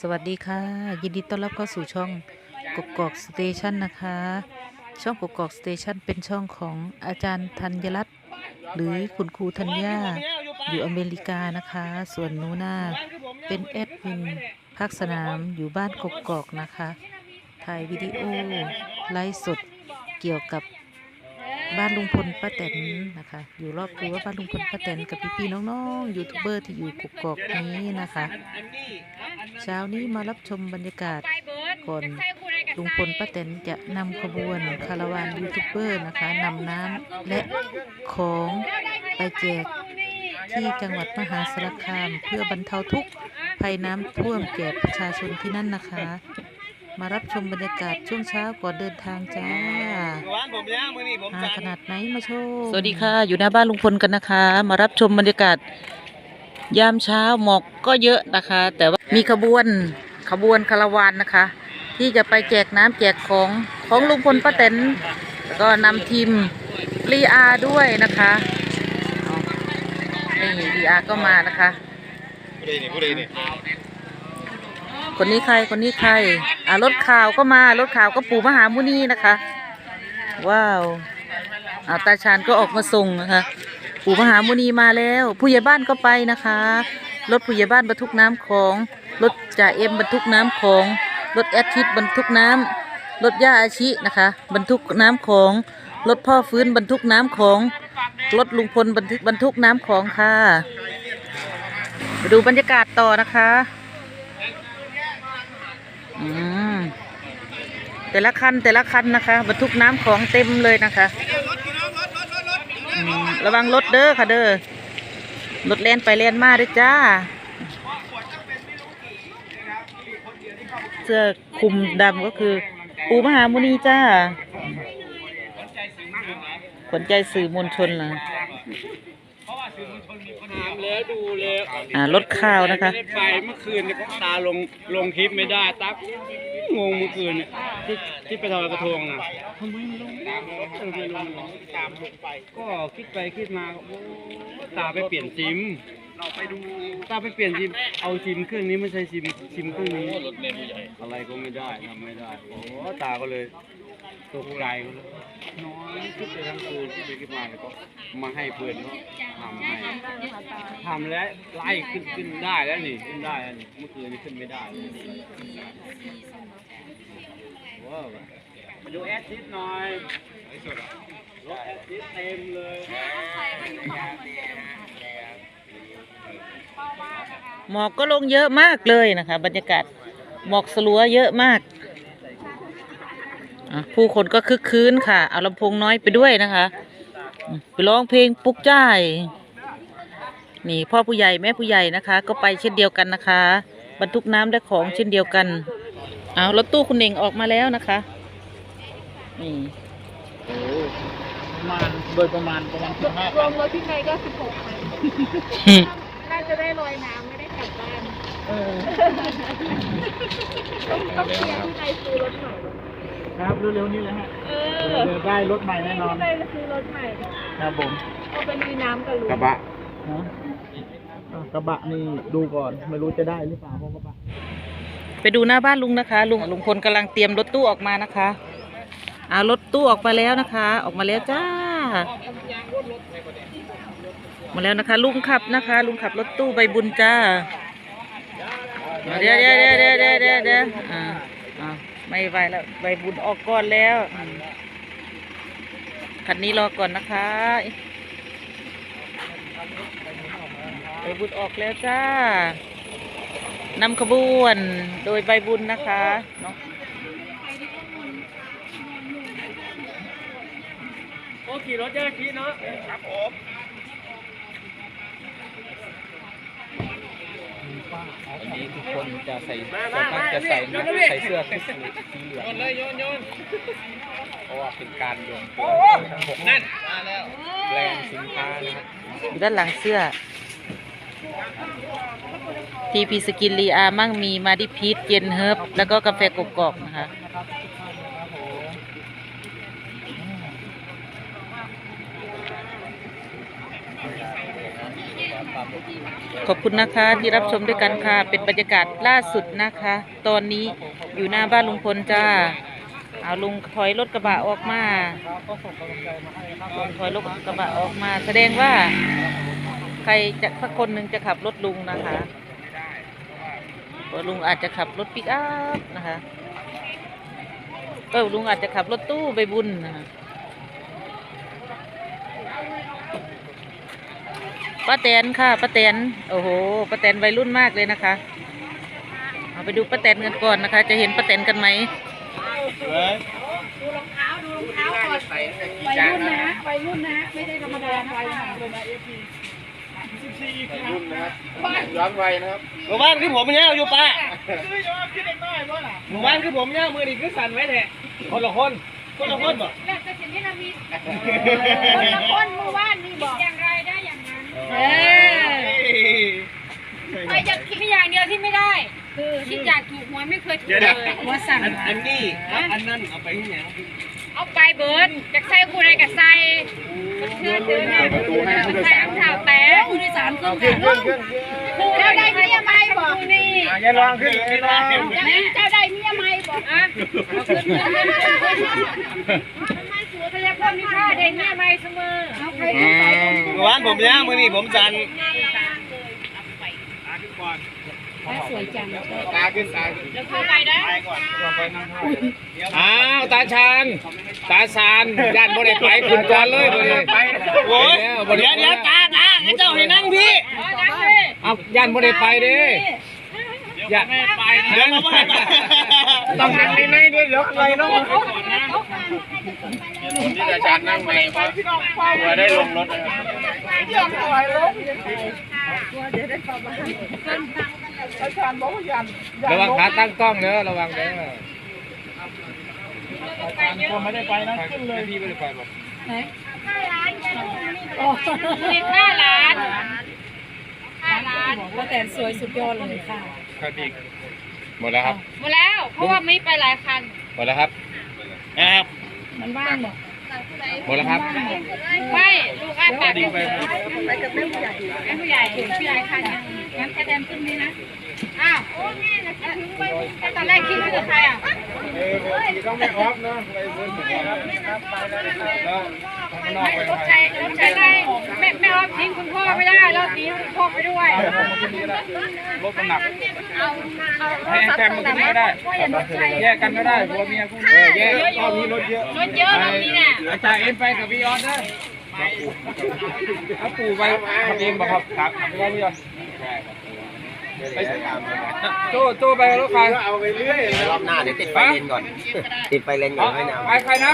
สวัสดีค่ะ ยินดีต้อนรับเข้าสู่ช่องกกอกสเตชันนะคะ ช่องกกอกสเตชันเป็นช่องของอาจารย์ธัญรัตน์หรือคุณครูธัญญาอยู่อเมริกานะคะ ส่วนนูนาเป็นแอดมินภาคสนามอยู่บ้านกกอกนะคะ ถ่ายวิดีโอไลฟ์สดเกี่ยวกับ บ้านลุงพลป้าแตนนะคะ อยู่รอบตัวบ้านลุงพลป้าแตนกับพี่ๆน้องๆยูทูบเบอร์ที่อยู่กกอกนี้นะคะ เช้านี้มารับชมบรรยากาศก่อนลุงพลป้าแตนจะนำขบวนคาราวานยูทูบเบอร์นะคะนำน้ำและของไปแจกที่จังหวัดมหาสารคาม เพื่อบรรเทาทุกข์ภัยน้ำท่วมแก่ประชาชนที่นั่นนะคะ มารับชมบรรยากาศช่วงเช้าก่อนเดินทางจ้าร้านผมเนี่ยมือนี่ผมหาสั่งขนาดไหนมาโชว์สวัสดีค่ะ อยู่หน้าบ้านลุงพลกันนะคะ มารับชมบรรยากาศ ยามเช้าหมอกก็เยอะนะคะ แต่ว่ามีขบวนขบวนคาราวานนะคะ ที่จะไปแจกน้ำแจกของของลุงพลป้าแตนแล้วก็นำทีมรีอาด้วยนะคะนี่รีอาก็มานะคะ ผู้ใดนี่ผู้ใดนี่คนนี้ใครคนนี้ใคร อ่ารถข่าวก็มารถข่าวก็ปู่มหามุนีนะคะ ว้าวอ่าตาชานก็ออกมาส่งนะคะปู่มหามุนีมาแล้ว ผู้ใหญ่บ้านก็ไปนะคะ รถผู้ใหญ่บ้านบรรทุกน้ำของ รถจ่าเอ็มบรรทุกน้ำของ รถแอดทิดบรรทุกน้ำรถย่าอาชินะคะ บรรทุกน้ำของ รถพ่อฟื้นบรรทุกน้ำของ รถลุงพลบรรทุกบรรทุกน้ำของค่ะดูบรรยากาศต่อนะคะ แต่ละคันแต่ละคันนะคะบรรทุกน้ำของเต็มเลยนะคะอืมระวังรถเด้อค่ะเด้อรถแล่นไปแล่นมาเด้วยจ้า เสื้อคลุมดำก็คือ ปูมหามุนีจ้าขนใจสื่อมวลชนล่ะ แล้วดูแล้วอ่ารถข้าวนะคะ ไม่ได้ไปเมื่อคืนเนี่ยก็ตาลงลงคลิปไม่ได้ตักงงเมื่อคืนเนี่ยที่ที่ไปทอยกระทงนะทำไมมันลงตามทำไมลงตามลงไปก็คิดไปคิดมาโอ้ตาไปเปลี่ยนซิมเราไปดูตาไปเปลี่ยนซิมเอาซิมเครื่องนี้ไม่ใช่ซิมซิมเครื่องนี้รถเมล์ใหญ่ อะไรก็ไม่ได้ทำไม่ได้โอ้ตาก็เลยตกใจก็เลยน้อยคิดไปทั้งคืนคิดไปคิดมาแล้วก็มาให้เพื่อนเขาทำให้ทำแล้วไล่ขึ้นขึ้นได้แล้วนี่ขึ้นได้แล้วนี่เมื่อคืนนี้ขึ้นไม่ได้ว้าวมาดูแอดซิดหน่อยรถแอดซิดเต็มเลยหมอกก็ลงเยอะมากเลยนะคะ บรรยากาศ หมอกสลัวเยอะมากอะผู้คนก็คึกคืนค่ะ เอาลำโพงน้อยไปด้วยนะคะอืมไปร้องเพลงปลุกใจายนี่พ่อผู้ใหญ่แม่ผู้ใหญ่นะคะ ก็ไปเช่นเดียวกันนะคะ บรรทุกน้ำและของเช่นเดียวกัน เอารถตู้คุณเน่งออกมาแล้วนะคะนี่ประมาณโดยประมาณประมาณสิบห้ารวมรถพี่ไทยก็สิบหกคันน่าจะได้ลอยน้ำไม่ได้กลับบ้าน ต้องต้องเชียร์พี่ไทยซื้อรถใหม่ครับเร็วๆนี้เลยฮะเออเดี๋ยวได้รถใหม่แน่นอนพี่ไทยซื้อรถใหม่ครับผมเอาไปลุยน้ำกับลุงกระบะกระบะนี่ดูก่อนไม่รู้จะได้หรือเปล่าเพราะกระบะไปดูหน้าบ้านลุงนะคะลุงลุงพลกำลังเตรียมรถตู้ออกมานะคะเอารถตู้ออกมาแล้วนะคะ ออกมาแล้วจ้ามาแล้วนะคะ ลุงขับนะคะ ลุงขับรถตู้ใบบุญจ้า เดี๋ยวเดี๋ยวเดี๋ยวเดี๋ยวเดี๋ยวเดี๋ยวเดี๋ยวอ่าอ่าไม่ไหวแล้วใบบุญออกก่อนแล้วคันนี้รอก่อนนะคะใบบุญออกแล้วจ้านำขบวนโดยใบบุญนะคะเนาะโอ้ขี่รถเยอะขี่เนาะครับผม วันนี้ทุกคนจะใส่ส่วนมากจะใส่นะใส่เสื้อสีสีเหลืองโยนเลยโยนโยนเพราะว่าเป็นการรวมตัวทั้งหกนั่นมาแล้วแบรนด์สินค้านะครับอยู่ด้านหลังเสื้อ ทีพีสกินรีอามั่งมีมาดิพีทเย็นเฮิร์บแล้วก็กาแฟกกอกนะคะ ความ ขอบคุณนะคะที่รับชมด้วยกันค่ะ เป็นบรรยากาศล่าสุดนะคะ ตอนนี้อยู่หน้าบ้านลุงพลจ้า เอาลุงถอยรถกระบะออกมาลุงถอยรถกระบะออกมา แสดงว่า ใครจะสักคนหนึ่งจะขับรถลุงนะคะลุงอาจจะขับรถปิกอัพนะคะเออลุงอาจจะขับรถตู้ไปบุญนะคะ ป้าแตนค่ะป้าแตนโอ้โหป้าแตนวัยรุ่นมากเลยนะคะ เอาไปดูป้าแตนกันก่อนนะคะ จะเห็นป้าแตนกันไหมดูรองเท้าดูรองเท้าก่อนวัยรุ่นนะวัยรุ่นนะไม่ได้ธรรมดานะคะย้อนวัยนะครับหมู่บ้านคือผมเนี่ยอยู่ป้าหมู่บ้านคือผมเนี่ยมือดีคือสั่นไว้แท้คนละคนคนละคนบ่แรกจะเห็นที่นามิคนละคนหมู่บ้านนี่บอกอย่างไร ได้อย่างนั้นเออใครจะคิดมีอย่างเดียวที่ไม่ได้ คือคิดอยากถูกหวยไม่เคยถูกเดี๋ยวเลนะ ยหัวสั่งอันอันนี้ครับอันนั้นเอาไปที่ไหนเอาไปเบิร์ดจากใส่กูใดกับใส่เพื่อนเดินเนี่ยใส่อังข่าวแต่ผู้โดยสารขึ้นค่ะครูเจ้าได้เมียไหมบอกนี่ อย่าลองขึ้นไม่ได้ เจ้าได้เมียไหมบอกอะเอาขึ้นขึ้นขึ้น ขึ้นพยาพลมีค่าได้เมียไหมเสมอเอาใครต้องใส่ตรงหมู่บ้านผมเนี่ยมือนี่ผมสั่นสวยจังตาขึ้นตาขึ้นแล้วเข้าไปนะอ้าวตาชานตาชานย่านบ่ได้ไปขึ้นก่อนเลยบ่ได้ไปโอ้ยเดี๋ยวเดี๋ยวตาตาให้เจ้าให้นั่งพี่เอาย่านบ่ได้ไปเด้ย่านไม่ไปเดี๋ยวเราบ่ให้ไปต้องนั่งในในด้วยยกเลยเนาะ อาจารย์นั่งในเพราะกลัวได้ลงรถนะครับระวังขาตั้งกล้องเด้อระวังเด้อคนไม่ได้ไปนะขึ้นเลยพี่ไม่ได้ไปหรอกมีค่าร้านค่าร้านแล้วแต่สวยสุดยอดเลยค่ะครับพี่หมดแล้วครับ หมดแล้ว เพราะว่าไม่ไปหลายคัน หมดแล้วครับครับมันว่างหรอ หมดแล้วครับ ไม่ ลูกอ้าปากไปกับแม่ผู้ใหญ่แม่ผู้ใหญ่ผู้ใหญ่คันยั งั้นแค่แดนขึ้นนี่นะ อ้าวโอ้แม่นะคิดถึงไปตอนแรกคิดว่าจะใครอะต้องไม่ออฟนะไปเบิ้ลครับแล้วข้างนอกไปรถใช้รถใช้ได้แม่แม่ว่าทิ้งคุณพ่อไม่ได้แล้วทิ้งคุณพ่อไปด้วยรถมันหนักเอาเอาแฟมมันขึ้นไม่ได้แยกกันก็ได้ผัวเมียคู่เออแยกรอบนี้รถเยอะรถเยอะแบบนี้เนี่ยอาจารย์เอ็นไปกับพี่ออสนะ เอาปู่ไปทำเองบ่ครับครับทำไปแล้วพี่ออสไปโจ้โจ้ไปกับรถใครรอบหน้าเดี๋ยวติดไฟเลนก่อน ติดไฟเลนก่อนให้นะไปใครนะ